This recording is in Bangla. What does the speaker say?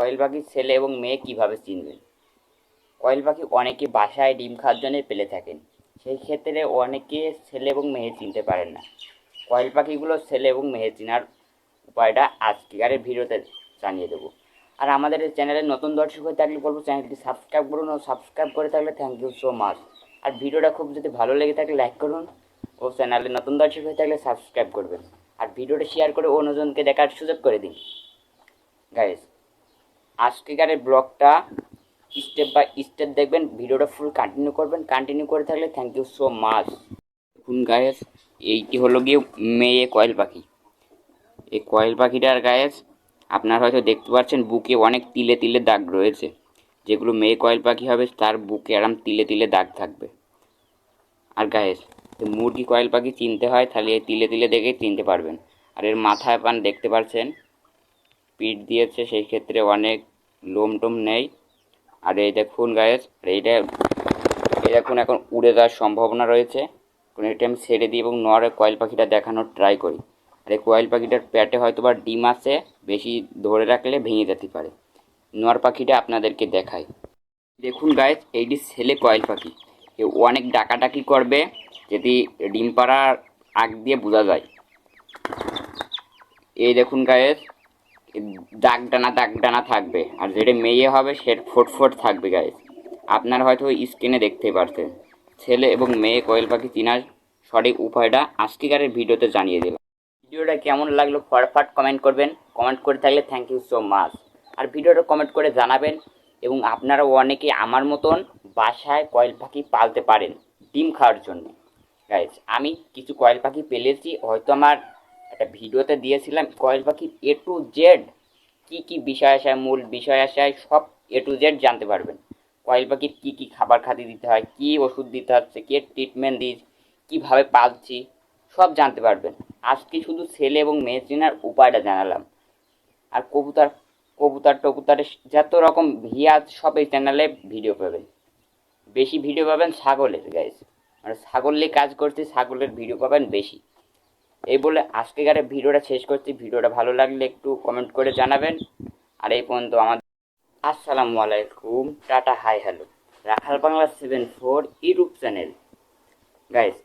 কয়েল পাখির ছেলে এবং মেয়ে কীভাবে চিনবেন? কয়েল পাখি অনেকে বাসায় ডিম খাওয়ার জন্য পেলে থাকেন। সেই ক্ষেত্রে অনেকে ছেলে এবং মেয়ে চিনতে পারেন না। কয়েল পাখিগুলো ছেলে এবং মেয়ে চিনার উপায়টা আজকের ভিডিওতে জানিয়ে দেবো। আর আমাদের এই চ্যানেলে নতুন দর্শক হয়ে থাকলে বলব, চ্যানেলটি সাবস্ক্রাইব করুন ও সাবস্ক্রাইব করে থাকলে থ্যাংক ইউ সো মাচ আর ভিডিওটা খুব যদি ভালো লেগে থাকে লাইক করুন ও চ্যানেলে নতুন দর্শক হয়ে থাকলে সাবস্ক্রাইব করবেন। আর ভিডিওটা শেয়ার করে অন্যজনকে দেখার সুযোগ করে দিন। গাইস আজকেকারের ব্লগটা স্টেপ বাই স্টেপ দেখবেন, ভিডিওটা ফুল কন্টিনিউ করবেন কন্টিনিউ করে থাকলে থ্যাংক ইউ সো মাচ দেখুন গায়েস এইটি হলো গিয়ে মেয়ে কয়েল পাখি। এই কয়েল পাখিটার গায়েস আপনারা হয়তো দেখতে পাচ্ছেন বুকে অনেক তিলে তিলে দাগ রয়েছে। যেগুলো মেয়ে কয়েল পাখি হবে, তার বুকে আরাম তিলে তিলে দাগ থাকবে। আর গায়েস মুরগি কয়েল পাখি চিনতে হয়, তাহলে তিলে তিলে দেখে চিনতে পারবেন। আর এর মাথায় পান দেখতে পাচ্ছেন, পিঠ দিয়েছে, সেই ক্ষেত্রে অনেক লোম টোম নেই। আর এই দেখুন গায়েস আর এইটা এই দেখুন এখন উড়ে যাওয়ার সম্ভাবনা রয়েছে। কোনো এটা আমি ছেড়ে দিই এবং নরে কয়েল পাখিটা দেখানোর ট্রাই করি। আর এই কয়েল পাখিটার প্যাটে হয়তো বা ডিম আছে, বেশি ধরে রাখলে ভেঙে যেতে পারে। নোয়ার পাখিটা আপনাদেরকে দেখাই। দেখুন গায়েস এইটি ছেলে কয়েল পাখি, এ অনেক ডাকাডাকি করবে যদি ডিম পাড়ার আগ দিয়ে বোঝা যায়। এই দেখুন গায়েস দাগ ডানা দাগ ডানা থাকবে। আর যেটা মেয়ে হবে সে ফোট ফোট থাকবে গায়ে আপনারা হয়তো স্ক্রিনে দেখতেই পারছেন ছেলে এবং মেয়ে, কোয়েল পাখি চিনার সঠিক উপায়টা আজকেকারের ভিডিওতে জানিয়ে দিলাম। ভিডিওটা কেমন লাগল ফটাফট কমেন্ট করবেন। কমেন্ট করে থাকলে থ্যাংক ইউ সো মাচ আর ভিডিওটা কমেন্ট করে জানাবেন এবং আপনারা অনেকে আমার মতন বাসায় কয়েল পাখি পালতে পারেন ডিম খাওয়ার জন্য। গাইজ আমি কিছু কয়েল পাখি পেলেছি, হয়তো আমার একটা ভিডিওতে দিয়েছিলাম কয়েল পাখির এ টু জেড কী কী বিষয় আসায় মূল বিষয় আসায় সব এ টু জেড জানতে পারবেন। কয়েল পাখির কী কী খাবার খাতে দিতে হয়, কী ওষুধ দিতে হচ্ছে, কে ট্রিটমেন্ট দিই কীভাবে পালছি, সব জানতে পারবেন। আজকে শুধু ছেলে এবং মেয়ে চেনার উপায়টা জানালাম। আর কবুতর কবুতর টবুতরের যত রকম ভিয়া সব এই চ্যানেলে ভিডিও পাবেন। বেশি ভিডিও পাবেন ছাগলের গাইজ মানে ছাগল নিয়ে কাজ করছি, ছাগলের ভিডিও পাবেন বেশি। এই বলে আজকে গাড়ি ভিডিওটা শেষ করছি। ভিডিওটা ভালো লাগলে একটু কমেন্ট করে জানাবেন। আর এই পর্যন্ত আমাদের আসসালামু আলাইকুম, tata, hi, hello. Rakhal Bangla seven four YouTube channel guys